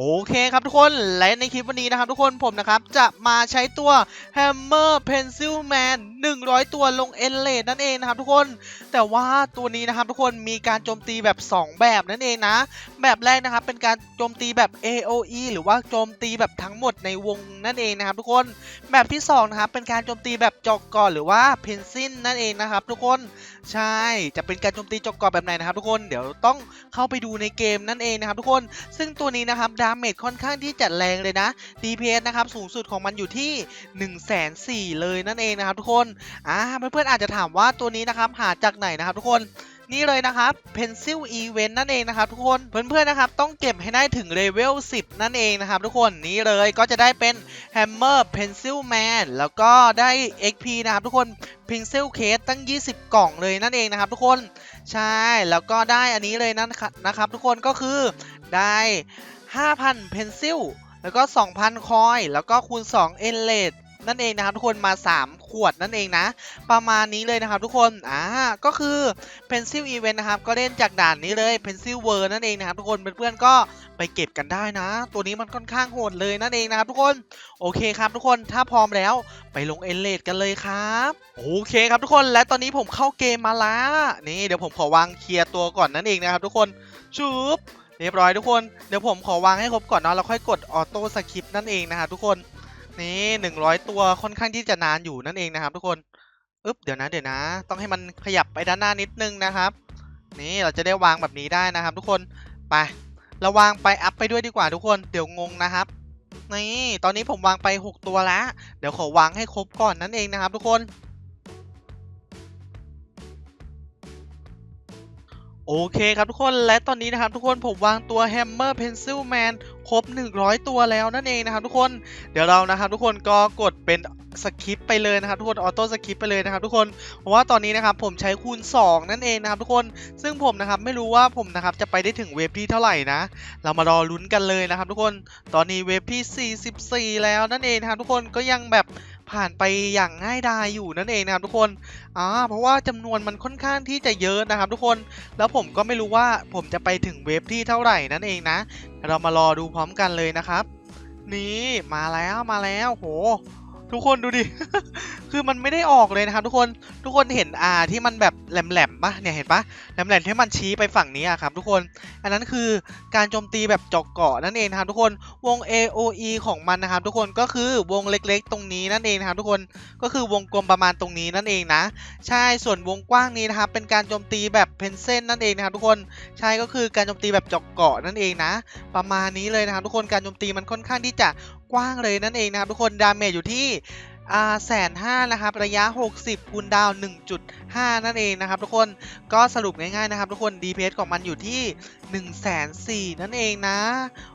โอเคครับทุกคนและในคลิปวันนี้นะครับทุกคนผมนะครับจะมาใช้ตัว Hammer Pencil Man 100 ตัวลง e n l a t นั่นเองนะครับทุกคน แต่ว่าตัวนี้นะครับทุกคนมีการโจมตีแบบ 2 แบบนั่นเองนะ แบบแรกนะครับเป็นการโจมตีแบบ AOE หรือว่าโจมตีแบบทั้งหมดในวงนั่นเองนะครับทุกคน แบบที่สองนะครับเป็นการโจมตีแบบจอกก่อนหรือว่าเพนซินนั่นเองนะครับทุกคนใช่จะเป็นการโจมตีจอกก่อนแบบไหนนะครับทุกคนเดี๋ยวต้องเข้าไปดูในเกมนั่นเองนะครับทุกคน ซึ่งตัวนี้นะครับดาเมจค่อนข้างที่จะแรงเลยนะ DPS นะครับสูงสุดของมันอยู่ที่1 4 0 0 0เลยนั่นเองนะครับทุกคนอ่าเพื่อนๆอาจจะถามว่าตัวนี้นะครับหาจากไหนนะครับทุกคนนี่เลยนะครับ Pencil Event นั่นเองนะครับทุกคนเพื่อนๆนะครับต้องเก็บให้ได้ถึงเลเวล 10 นั่นเองนะครับทุกคนนี่เลยก็จะได้เป็น Hammer Pencil Man แล้วก็ได้ XP นะครับทุกคน Pencil Case ตั้ง 20 กล่องเลยนั่นเองนะครับทุกคนใช่แล้วก็ได้อันนี้เลยนะครับนะครับทุกคนก็คือได้ 5,000 Pencil แล้วก็ 2,000 คอย แล้วก็คูณ2 e n l a t นั่นเองนะครับทุกคนมา 3 ขวดนั่นเองนะ ประมาณนี้เลยนะครับทุกคนอ่าก็คือ Pencil Event นะครับ ก็เล่นจากด่านนี้เลย Pencil World นั่นเองนะครับทุกคนเพื่อนๆก็ไปเก็บกันได้นะ ตัวนี้มันค่อนข้างโหดเลยนั่นเองนะครับทุกคนโอเคครับทุกคนถ้าพร้อมแล้วไปลง e n l a t กันเลยครับโอเคครับทุกคนและตอนนี้ผมเข้าเกมมาแล้วนี่เดี๋ยวผมขอวางเคลียร์ตัวก่อนนั่นเองนะครับทุกคนชุบ เรียบร้อยทุกคน เดี๋ยวผมขอวางให้ครบก่อนเนาะแล้วค่อยกดออโต้สคริปต์นั่นเองนะครับทุกคน นี่หนึ่งร้อยตัวค่อนข้างที่จะนานอยู่นั่นเองนะครับ ทุกคนอึ๊บเดี๋ยวนะเดี๋ยวนะ ต้องให้มันขยับไปด้านหน้านิดนึงนะครับ นี่เราจะได้วางแบบนี้ได้นะครับ ทุกคนไป เราวางไปอัพไปด้วยดีกว่าทุกคนเดี๋ยวงงนะครับนี่ตอนนี้ผมวางไป 6 ตัวแล้ว เดี๋ยวขอวางให้ครบก่อนนั่นเองนะครับ ทุกคน โอเคครับทุกคนและตอนนี้นะครับทุกคนผมวางตัว Hammer Pencil Man ครบ 100 ตัวแล้วนั่นเองนะครับทุกคนเดี๋ยวเรานะครับทุกคนก็กดเป็นสคริปไปเลยนะครับทุกคนออโต้สคริปไปเลยนะครับทุกคนเพราะว่าตอนนี้นะครับผมใช้คูณ 2 นั่นเองนะครับทุกคนซึ่งผมนะครับไม่รู้ว่าผมนะครับจะไปได้ถึงเวฟที่เท่าไหร่นะ เรามารอลุ้นกันเลยนะครับทุกคนตอนนี้เวฟที่ 44 แล้วนั่นเองนะครับทุกคนก็ยังแบบ ผ่านไปอย่างง่ายดายอยู่นั่นเองนะครับทุกคนอ่าเพราะว่าจำนวนมันค่อนข้างที่จะเยอะนะครับทุกคนแล้วผมก็ไม่รู้ว่าผมจะไปถึงเวฟที่เท่าไหร่นั่นเองนะ เรามารอดูพร้อมกันเลยนะครับ นี่มาแล้วมาแล้วโหทุกคนดูดิ คือมันไม่ได้ออกเลยนะครับทุกคนทุกคนเห็นอาที่มันแบบแหลมๆปะเนี่ยเห็นปะแหลมๆที่มันชี้ไปฝั่งนี้อะครับทุกคน อันนั้นคือการโจมตีแบบเจาะเกาะนั่นเองครับทุกคนวง AOE ของมันนะครับทุกคนก็คือวงเล็กๆ ตรงนี้นั่นเองครับทุกคนก็คือวงกลมประมาณตรงนี้นั่นเองนะ ใช่ส่วนวงกว้างนี้นะครับเป็นการโจมตีแบบเพนเซนนั่นเองนะครับทุกคนใช่ก็คือการโจมตีแบบเจาะเกาะนั่นเองนะ ประมาณนี้เลยนะครับทุกคนการโจมตีมันค่อนข้างที่จะกว้างเลยนั่นเองนะครับทุกคนดาเมจอยู่ที่ อ่าแสนห้านะครับระยะ 60คูณดาว 1.5 นั่นเองนะครับ ทุกคนก็สรุปง่ายๆนะครับ ทุกคน DPS ของมันอยู่ที่1นึ่งแสนสี่นั่นเองนะ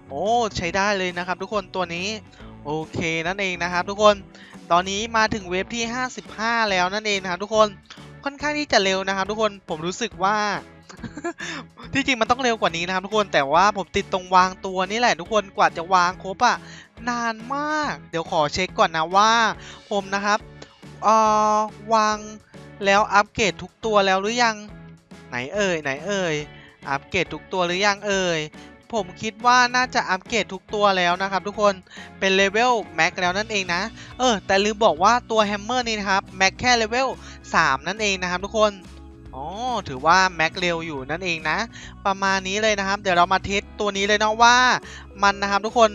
โอ้ ใช้ได้เลยนะครับ ทุกคนตัวนี้โอเคนั่นเองนะครับทุกคนตอนนี้มาถึงเวฟที่ 55 แล้วนั่นเองนะครับทุกคนค่อนข้างที่จะเร็วนะครับ ทุกคนผมรู้สึกว่าที่จริงมันต้องเร็วกว่านี้นะครับทุกคนแต่ว่าผมติดตรงวางตัวนี่แหละทุกคนกว่าจะวางครบอะ นานมาก เดี๋ยวขอเช็คก่อนนะว่า ผมนะครับเอ่อวางแล้วอัปเกรดทุกตัวแล้วหรือยัง ไหนเอ่ยไหนเอ่ยอัปเกรดทุกตัวหรือยังเอ่ยผมคิดว่าน่าจะอัปเกรดทุกตัวแล้วนะครับทุกคนเป็นเลเวลแม็กแล้วนั่นเองนะ เออ แต่ลืมบอกว่าตัวแฮมเมอร์นี่นะครับแม็กแค่เลเวล3 นั่นเองนะครับทุกคนอ๋อถือว่าแม็กเร็วอยู่นั่นเองนะ ประมาณนี้เลยนะครับ เดี๋ยวเรามาเทสตัวนี้เลยเนาะว่า มันนะครับทุกคน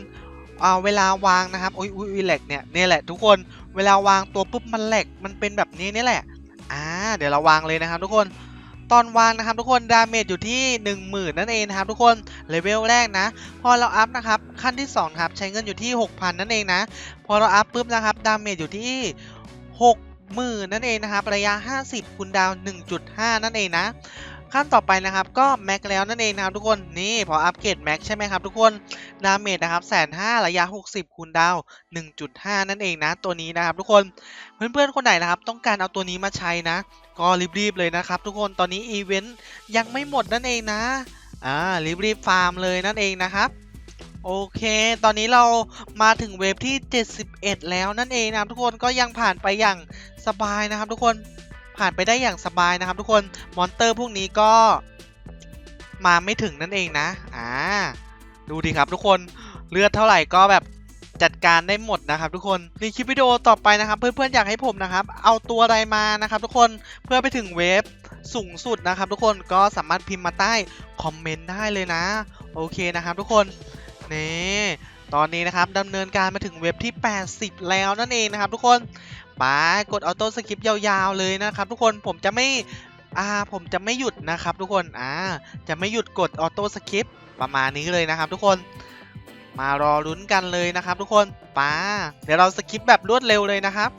อ่าเวลาวางนะครับอุ้ยอุ้ยอุ้ยแหลกเนี่ยเนี่ยแหละทุกคนเวลาวางตัวปุ๊บมันแหลกมันเป็นแบบนี้นี่แหละอ่าเดี๋ยวเราวางเลยนะครับ ทุกคนตอนวางนะครับทุกคนดาเมจอยู่ที่ 1 0,000 นั่นเองนะครับทุกคนเลเวลแรกนะ พอเราอัพนะครับขั้นที่2ครับใช้เงินอยู่ที่ 6,000 นั่นเองนะ พอเราอัพปุ๊บนะครับดาเมจอยู่ที่ 6 0,000 นั่นเองนะครับระยะ 50คูณดาว 1.5 นั่นเองนะ ขั้นต่อไปนะครับก็แม็กแล้วนั่นเองนะครับทุกคนนี่พออัปเกรดแม็กใช่ไหมครับทุกคนดาเมจนะครับแสนห้าระยะ 60 คูณดาว 1.5 นั่นเองนะตัวนี้นะครับทุกคนเพื่อนๆคนไหนนะครับต้องการเอาตัวนี้มาใช้นะ ก็รีบๆเลยนะครับทุกคนตอนนี้อีเวนต์ยังไม่หมดนั่นเองนะอ่ารีบๆฟาร์มเลยนั่นเองนะครับโอเค ตอนนี้เรามาถึงเวฟที่ 71 แล้วนั่นเองนะครับทุกคนก็ยังผ่านไปอย่างสบายนะครับทุกคน ผ่านไปได้อย่างสบายนะครับ ทุกคนมอนเตอร์พวกนี้ก็มาไม่ถึงนั่นเองนะอ่าดูดิครับทุกคนเลือดเท่าไหร่ก็แบบจัดการได้หมดนะครับทุกคนในคลิปวิดีโอต่อไปนะครับเพื่อนๆอยากให้ผมนะครับ เอาตัวอะไรมานะครับทุกคนเพื่อไปถึงเวฟสูงสุดนะครับ ทุกคนก็สามารถพิมพ์มาใต้คอมเมนต์ได้เลยนะ โอเคนะครับ ทุกคนนี่ตอนนี้นะครับดำเนินการมาถึงเว็บที่ 80 แล้วนั่นเองนะครับ ทุกคน ไปกดออโต้สคริปต์ยาวๆเลยนะครับ ทุกคนผมจะไม่อ่าผมจะไม่หยุดนะครับ ทุกคนอ่าจะไม่หยุดกดออโต้สคริปต์ประมาณนี้เลยนะครับ ทุกคน มารอลุ้นกันเลยนะครับ ทุกคนป้าเดี๋ยวเราสคริปต์แบบรวดเร็วเลยนะครับ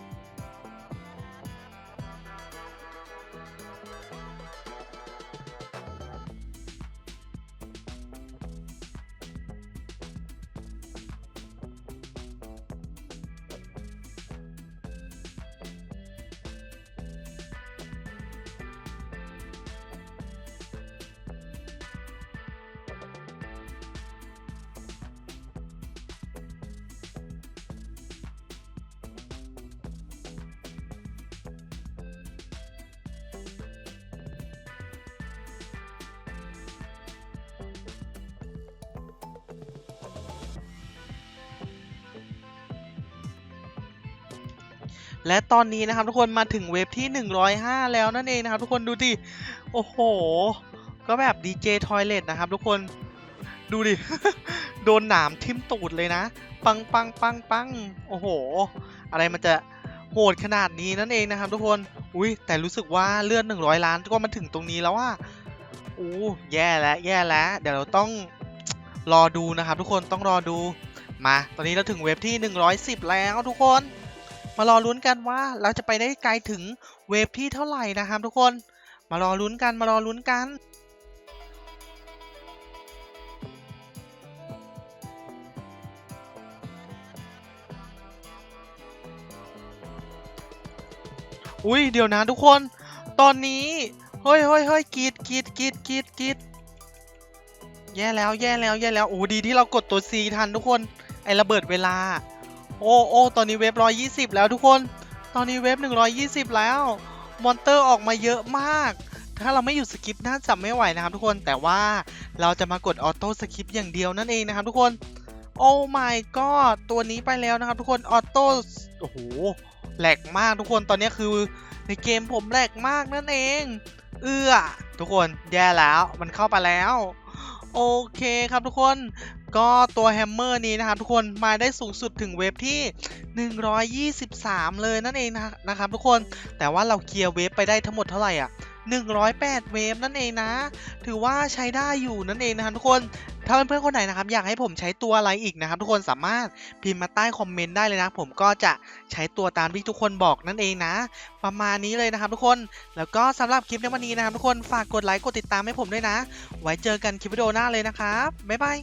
และตอนนี้นะครับทุกคนมาถึงเว็บที่ 105 แล้วนั่นเองนะครับทุกคนดูดิ โอ้โห ก็แบบ DJ Toilet นะครับทุกคนดูดิ โดนหนามทิ่มตูดเลยนะ ปังปังปังปังโอ้โห อะไรมันจะโหดขนาดนี้นั่นเองนะครับทุกคน อุ้ยแต่รู้สึกว่าเลื่อน100 ล้านก็มาถึงตรงนี้แล้วว่าอู้แย่แล้วแย่แล้ว เดี๋ยวเราต้องรอดูนะครับทุกคนต้องรอดู มา ตอนนี้เราถึงเว็บที่ 110 แล้วทุกคน มารอลุ้นกันว่าเราจะไปได้ไกลถึงเวฟที่เท่าไหร่นะครับทุกคน มารอลุ้นกันมารอลุ้นกันอุ้ยเดี๋ยวนะทุกคน ตอนนี้เฮ้ยเฮ้ยเฮ้ยกรีดกรีดกรีดกรีดกรีดแย่แล้วแย่แล้วแย่แล้วโอ้ดีที่เรากดตัว C ทันทุกคน ไอระเบิดเวลา โอ้โอ้ตอนนี้เว็บ 120 แล้วทุกคน ตอนนี้เว็บ 120 แล้ว มอนเตอร์ออกมาเยอะมาก ถ้าเราไม่หยุดสกิปน่าจะไม่ไหวนะครับทุกคน แต่ว่าเราจะมากดออโต้สกิปอย่างเดียวนั่นเองนะครับทุกคน โอ้ my god ตัวนี้ไปแล้วนะครับทุกคน ออโต้ โอ้โห แหลกมากทุกคน ตอนนี้คือในเกมผมแหลกมากนั่นเอง เอื้อ ทุกคน แย่แล้ว มันเข้าไปแล้ว โอเคครับทุกคนก็ตัวแฮมเมอร์นี้นะครับทุกคนมาได้สูงสุดถึงเวฟที่ 123 เลยนั่นเองนะนะครับทุกคนแต่ว่าเราเคลียร์เวฟไปได้ทั้งหมดเท่าไหร่อะ108 เวฟนั่นเองนะ ถือว่าใช้ได้อยู่นั่นเองนะครับทุกคน ถ้าเพื่อนๆคนไหนนะครับอยากให้ผมใช้ตัวอะไรอีกนะครับ ทุกคนสามารถพิมพ์มาใต้คอมเมนต์ได้เลยนะ ผมก็จะใช้ตัวตามที่ทุกคนบอกนั่นเองนะ ประมาณนี้เลยนะครับ ทุกคนแล้วก็สำหรับคลิปในวันนี้นะครับ ทุกคนฝากกดไลค์กดติดตามให้ผมด้วยนะ ไว้เจอกันคลิปวิดีโอหน้าเลยนะครับบ๊ายบาย